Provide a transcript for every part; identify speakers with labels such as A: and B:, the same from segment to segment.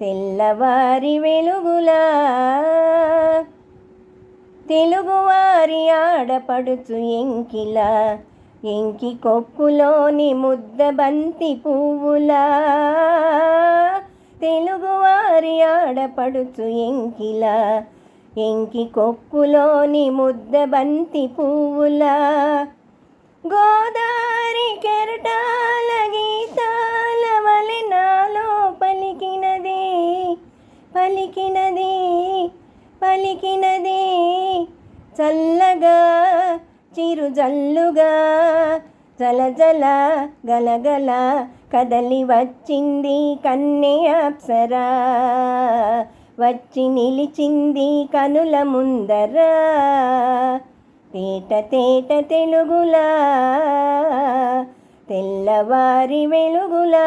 A: తెల్లవారి వెలుగులా. తెలుగువారి ఆడపడుచు ఎంకిలా. ఎంకి కొప్పులోని ముద్ద బంతి పువ్వులా. తెలుగువారి ఆడపడుచు ఎంకిలా. ఎంకి కొప్పులోని ముద్ద బంతి పువ్వులా. గోదారి కెరటా పలికినది పలికినది చల్లగా చిరుజల్లుగా జలజల గలగల కదలి వచ్చింది కన్నే అప్సరా. వచ్చి నిలిచింది కనుల ముందరా. తేట తేట తెలుగులా తెల్లవారి వెలుగులా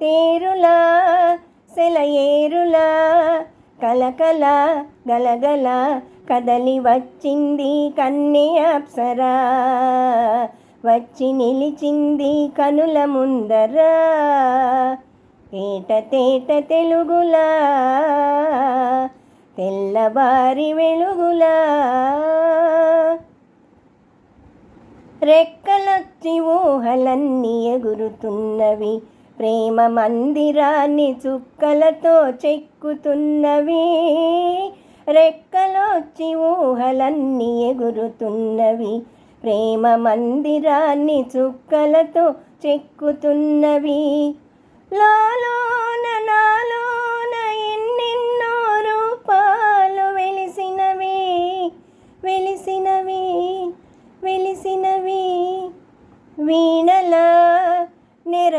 A: తేరులా సెలయేరులా కలకల గలగల కదలి వచ్చింది కన్నె అప్సరా. వచ్చి నిలిచింది కనుల ముందర. తేట తేట తెలుగులా తెల్లవారి వెలుగులా. రెక్కలొచ్చి ఊహలన్నీ ఎగురుతున్నవి ప్రేమ మందిరాన్ని చుక్కలతో చెక్కుతున్నవి రెక్కలొచ్చి ఊహలన్నీ ఎగురుతున్నవి. ప్రేమ మందిరాన్ని చుక్కలతో చెక్కుతున్నవి. లాలో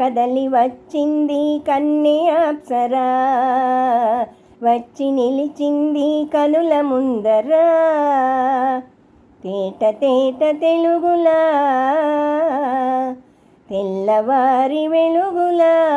A: కదలి వచ్చింది కన్నె అప్సరా. వచ్చి నిలిచింది కనుల ముందరా. తేట తేట తెలుగులా. తెల్లవారి వెలుగులా.